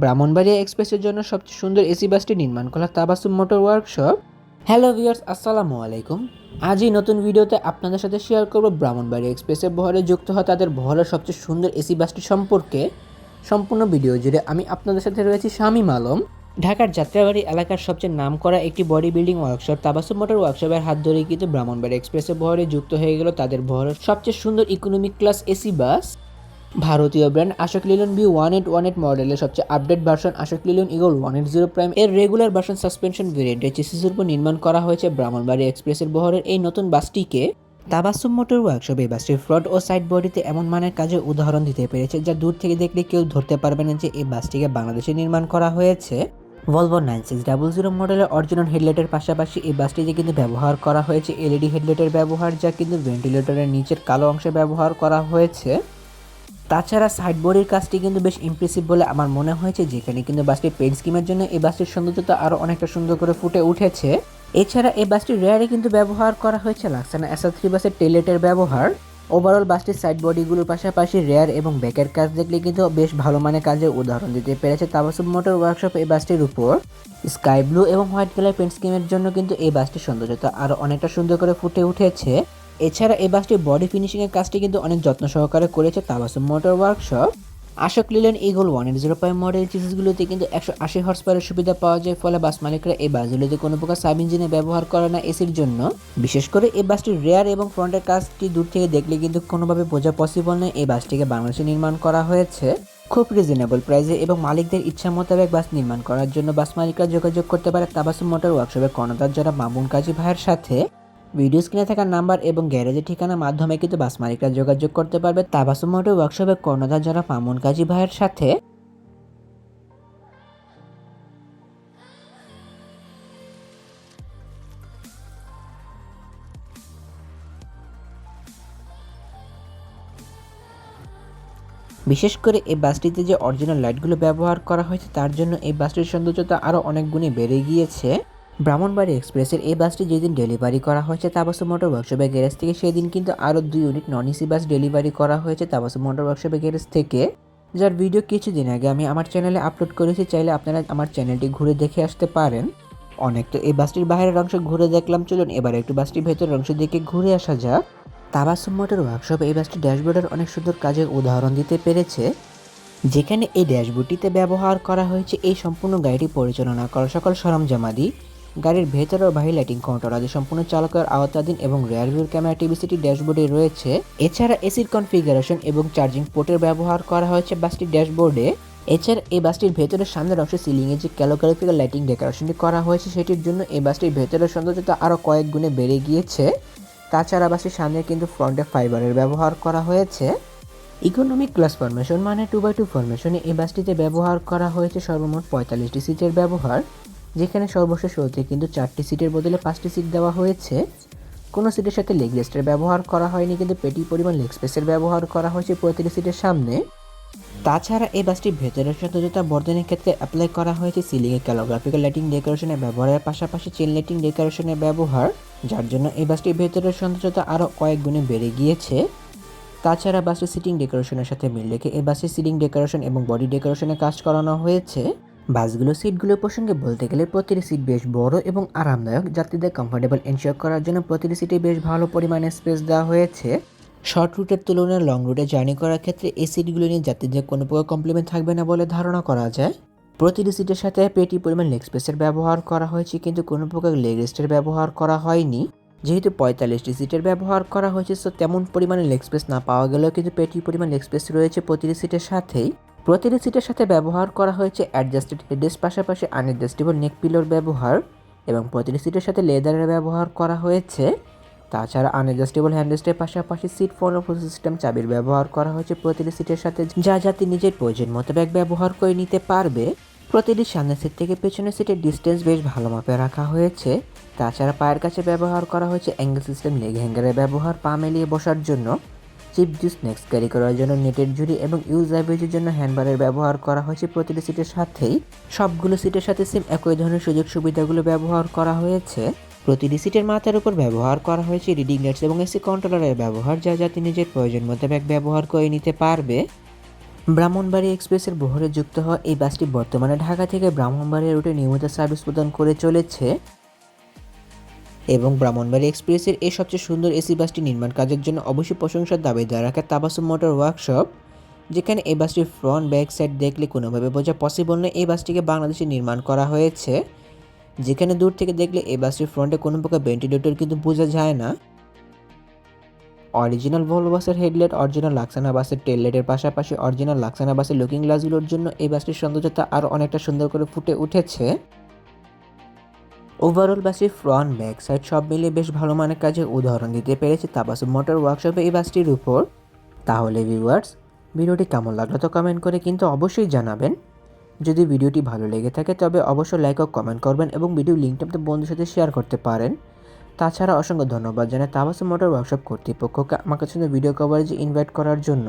ব্রাহ্মণবাড়িয়া এক্সপ্রেসের জন্য সবচেয়ে সুন্দর এসি বাসটি নির্মাণ করা Tabassum motor workshop hello viewers আসসালামু আলাইকুম। আজই নতুন ভিডিওতে আপনাদের সাথে শেয়ার করব ব্রাহ্মণবাড়িয়া এক্সপ্রেসের বহরে যুক্ত হওয়া তাদের বহরের সবচেয়ে সুন্দর এসি বাসটি সম্পর্কে। সম্পূর্ণ ভিডিও জুড়ে আমি আপনাদের সাথে রয়েছি শামীম আলম। ঢাকার যাত্রাবাড়ি এলাকার সবচেয়ে নাম করা একটি body building workshop Tabassum motor ওয়ার্কশপের হাত ধরে কিন্তু ব্রাহ্মণবাড়ি এক্সপ্রেসের বহরে যুক্ত হয়ে গেল তাদের বহরের সবচেয়ে সুন্দর ইকোনমিক ক্লাস এসি বাস। ভারতীয় brand Ashok Leyland B one eight one eight মডেলের সবচেয়ে update version Ashok Leyland eagle one eight zero prime এর রেগুলার ভার্সন সাসপেনশন ভেরিয়েন্টের চেসিসের উপর নির্মাণ করা হয়েছে ব্রাহ্মণবাড়ি এক্সপ্রেসের বহরের এই নতুন বাসটিকে। তাবাসুম মোটর ওয়ার্কশপ এই বাসটির ফ্রন্ট ও সাইড বডিতে এমন মানের কাজে উদাহরণ দিতে পেরেছে যা দূর থেকে দেখলে কেউ ধরতে পারবে না যে এই বাসটিকে বাংলাদেশে নির্মাণ করা হয়েছে। Volvo nine six double zero মডেলের অরিজিনাল হেডলাইটের পাশাপাশি এই বাসটিতে কিন্তু ব্যবহার করা হয়েছে এলইডি হেডলাইটের ব্যবহার, যা কিন্তু ভেন্টিলেটরের নিচের কালো অংশে ব্যবহার করা হয়েছে। তাছাড়া সাইড কাজটি কিন্তু বেশ ইমপ্রেসিভ বলে আমার মনে হয়েছে, যেখানে কিন্তু বাসটির পেন্ট স্কিমের জন্য এই বাসটির সৌন্দর্যতা আরও অনেকটা সুন্দর করে ফুটে উঠেছে। এছাড়া এই বাসটির রেয়ারে কিন্তু ব্যবহার করা হয়েছে লাক্সানা এসা থ্রি বাসের টেলেটের ব্যবহার। ওভারঅল বাসটির সাইড বডিগুলোর পাশাপাশি রেয়ার এবং ব্যাকের কাজ দেখলে কিন্তু বেশ ভালো মানের কাজের উদাহরণ দিতে পেরেছে তাবাসুম মোটর ওয়ার্কশপ এই বাসটির উপর। স্কাই ব্লু এবং হোয়াইট কালার পেন্ট স্কিমের জন্য কিন্তু এই বাসটির সৌন্দর্যতা আরও অনেকটা সুন্দর করে ফুটে উঠেছে। এছাড়া এই বাসটির বডি ফিনিশিংয়ের কাজটি কিন্তু অনেক যত্ন সহকারে করেছে Tabassum motor workshop. Ashok Leyland eagle one eight zero five model চিজগুলোতে কিন্তু একশো আশি হর্স পাওয়ারের সুবিধা পাওয়া যায়, ফলে বাস মালিকরা এই বাসগুলোতে কোনো প্রকার সাব ইঞ্জিনে ব্যবহার করে না এসির জন্য। বিশেষ করে এই বাসটির রেয়ার এবং ফ্রন্টের কাজটি দূর থেকে দেখলে কিন্তু কোনোভাবে বোঝা পসিবল নয়। এই বাসটিকে বাংলাদেশে নির্মাণ করা হয়েছে। খুব রিজনেবল প্রাইসে এবং মালিকদের ইচ্ছা মোতাবেক বাস নির্মাণ করার জন্য বাস মালিকরা যোগাযোগ করতে পারে তাবাসুম মোটর ওয়ার্কশপের কর্ণধার যারা মামুন কাজী ভাইয়ের সাথে। ভিডিও স্ক্রিনে থাকা নাম্বার এবং গ্যারেজের ঠিকানার মাধ্যমে কিন্তু বাস মালিকরা যোগাযোগ করতে পারবে। তাবাসুম মোটর ওয়ার্কশপের কর্ণধার যারা মামুন কাজী ভাইয়ের সাথে। বিশেষ করে এই বাসটিতে যে অরিজিনাল লাইটগুলো ব্যবহার করা হয়েছে, তার জন্য এই বাসটির সৌন্দর্যতা আরও অনেক গুণে বেড়ে গিয়েছে। ব্রাহ্মণবাড়ি এক্সপ্রেসের এই বাসটি যেদিন ডেলিভারি করা হয়েছে তাবাসু মোটর ওয়ার্কশপের গ্যারেজ থেকে, সেদিন কিন্তু আরও দুই unit non AC bus delivery করা হয়েছে তাবাসু মোটর ওয়ার্কশপের গ্যারেজ থেকে। যার ভিডিও কিছুদিন আগে আমি আমার চ্যানেলে আপলোড করেছি, চাইলে আপনারা আমার চ্যানেলটি ঘুরে দেখে আসতে পারেন। অনেক তো এই বাসটির বাইরের অংশ ঘুরে দেখলাম, চলুন এবার একটু বাসটির ভেতরের অংশ দেখে ঘুরে আসা যাক। তাবাসুম মোটর ওয়ার্কশপ এই বাসটি ড্যাশবোর্ডের অনেক সুন্দর কাজের উদাহরণ দিতে পেরেছে। যেখানে এই ড্যাশবোর্ডটিতে ব্যবহার করা হয়েছে এই সম্পূর্ণ গাড়িটি পরিচালনা করা সকল সরঞ্জামাদি। গাড়ির ভেতর ও বাহির লাইটিং কন্ট্রোল আদি সম্পূর্ণ চালকের আওতাধীন এবং রেয়ার ভিউর ক্যামেরা টিভিসিটি ড্যাশবোর্ডে রয়েছে। এছাড়া এসির কনফিগারেশন এবং চার্জিং পোর্টের ব্যবহার করা হয়েছে বাসটির ড্যাশবোর্ডে এছাড়া এই বাসটির ভেতরের সামনের অংশে সিলিংয়ে যে ক্যালোগ্রাফিক্যাল লাইটিং ডেকোরেশনটি করা হয়েছে, সেটির জন্য এই বাসটির ভেতরের সৌন্দর্যতা আরও কয়েক গুণে বেড়ে গিয়েছে। তাছাড়া বাসটির সামনে কিন্তু ফ্রন্টে ফাইবারের ব্যবহার করা হয়েছে। ইকোনমিক ক্লাস ফরমেশন মানে টু বাই টু ফরমেশনে এই বাসটিতে ব্যবহার করা হয়েছে সর্বমোট পঁয়তাল্লিশটি সিটের ব্যবহার। যেখানে সর্বশেষ রোতে কিন্তু চারটি সিটের বদলে পাঁচটি সিট দেওয়া হয়েছে। কোনো সিটের সাথে লেগ রেস্টের ব্যবহার করা হয়নি, কিন্তু পেটি পরিমাণ লেগ স্পেসের ব্যবহার করা হয়েছে প্রতিটি সিটের সামনে। তাছাড়া এই বাসটির ভেতরের সৌন্দর্যতা বর্ধনের ক্ষেত্রে অ্যাপ্লাই করা হয়েছে সিলিংয়ে ক্যালোগ্রাফিক্যাল লাইটিং ডেকোরেশনের ব্যবহারের পাশাপাশি চেন লাইটিং ডেকোরেশনের ব্যবহার, যার জন্য এই বাসটির ভেতরের সৌন্দর্যতা আরও কয়েক গুণে বেড়ে গিয়েছে। তাছাড়া বাসটির সিটিং ডেকোরেশনের সাথে মিল রেখে এই বাসের সিলিং ডেকোরেশন এবং বডি ডেকোরেশনে কাজ করানো হয়েছে। বাসগুলো সিটগুলোর প্রসঙ্গে বলতে গেলে প্রতিটি সিট বেশ বড় এবং আরামদায়ক। যাত্রীদের কমফোর্টেবল এনশিওর করার জন্য প্রতিটি সিটে বেশ ভালো পরিমাণে স্পেস দেওয়া হয়েছে। শর্ট রুটের তুলনায় লং রুটে জার্নি করার ক্ষেত্রে এই সিটগুলো নিয়ে যাত্রীদের কোনো প্রকার কমপ্লিমেন্ট থাকবে না বলে ধারণা করা যায়। প্রতিটি সিটের সাথে পেটি পরিমাণ লেগ স্পেসের ব্যবহার করা হয়েছে, কিন্তু কোনো প্রকার লেগ রেস্টের ব্যবহার করা হয়নি। যেহেতু পঁয়তাল্লিশটি সিটের ব্যবহার করা হয়েছে তো তেমন পরিমাণে লেগ স্পেস না পাওয়া গেলেও কিন্তু পেটি পরিমাণ লেগ স্পেস রয়েছে প্রতিটি সিটের সাথেই। প্রতিটি সিটের সাথে ব্যবহার করা হয়েছে অ্যাডজাস্টেড হেডের পাশাপাশি আনএডজাস্টেবল নেক পিলোর ব্যবহার এবং প্রতিটি সিটের সাথে লেদারের ব্যবহার করা হয়েছে। তাছাড়া আনএডজাস্টেবল হ্যান্ডরেস্টের পাশাপাশি সিট ফোন ও সিস্টেম চাবির ব্যবহার করা হয়েছে। প্রতিটি সিটের সাথে যা যাতে নিজের প্রয়োজন মোতাবেক ব্যবহার করে নিতে পারবে। প্রতিটি সামনের সিট থেকে পেছনের সিটের ডিস্টেন্স বেশ ভালো মাপে রাখা হয়েছে। তাছাড়া পায়ের কাছে ব্যবহার করা হয়েছে অ্যাঙ্গেল সিস্টেম লেগ হ্যাঙ্গারের ব্যবহার পা মেলিয়ে বসার জন্য। চিপ জুস স্ন্যাক্স ক্যারি করার জন্য নেটের ঝুড়ি এবং ইউজ অ্যাভেজের জন্য হ্যান্ডবারের ব্যবহার করা হয়েছে প্রতিটি সিটের সাথেই। সবগুলো সিটের সাথে সিম একই ধরনের সুযোগ সুবিধাগুলো ব্যবহার করা হয়েছে। প্রতিটি সিটের মাথার উপর ব্যবহার করা হয়েছে রিডিং লাইটস এবং এসি কন্ট্রোলারের ব্যবহার, যা যাতে নিজের প্রয়োজন মোতাবেক ব্যবহার করে নিতে পারবে। ব্রাহ্মণবাড়ি এক্সপ্রেসের বহরে যুক্ত হওয়া এই বাসটি বর্তমানে ঢাকা থেকে ব্রাহ্মণবাড়িয়া রুটে নিয়মিত সার্ভিস প্রদান করে চলেছে। এবং ব্রাহ্মণবাড়ি এক্সপ্রেসের এই সবচেয়ে সুন্দর এসি বাসটি নির্মাণ কাজের জন্য অবশ্যই প্রশংসার দাবিদার রাখে তাবাসুম মোটর ওয়ার্কশপ, যেখানে এই বাসটির ফ্রন্ট, ব্যাক সাইড দেখলে কোনোভাবে বোঝা পসিবল নয়। এই বাসটিকে বাংলাদেশে নির্মাণ করা হয়েছে, যেখানে দূর থেকে দেখলে এই বাসটির ফ্রন্টে কোনো প্রকার ভেন্টিলেটর কিন্তু বোঝা যায় না। অরিজিনাল ভলভো বাসের হেডলাইট অরিজিনাল লাক্সানা বাসের টেললাইটের পাশাপাশি অরিজিনাল লাক্সানা বাসের লুকিং গ্লাসগুলোর জন্য এই বাসটির সৌন্দর্যতা আরও অনেকটা সুন্দর করে ফুটে উঠেছে। ওভারঅল বাসটির ফ্রন্ট ব্যাক সাইড সব মিলিয়ে বেশ ভালো মানের কাজে উদাহরণ দিতে পেরেছে তাবাসু মোটর ওয়ার্কশপে এই বাসটির উপর। তাহলে ভিউয়ার্স ভিডিওটি কেমন লাগল তো কমেন্ট করে কিন্তু অবশ্যই জানাবেন। যদি ভিডিওটি ভালো লেগে থাকে তবে অবশ্যই লাইক ও কমেন্ট করবেন এবং ভিডিও লিঙ্কটা আপনার বন্ধুর সাথে শেয়ার করতে পারেন। তাছাড়া অসংখ্য ধন্যবাদ জানাই তাবাসু মোটর ওয়ার্কশপ কর্তৃপক্ষকে আমার কাছে ভিডিও কভারেজে ইনভাইট করার জন্য।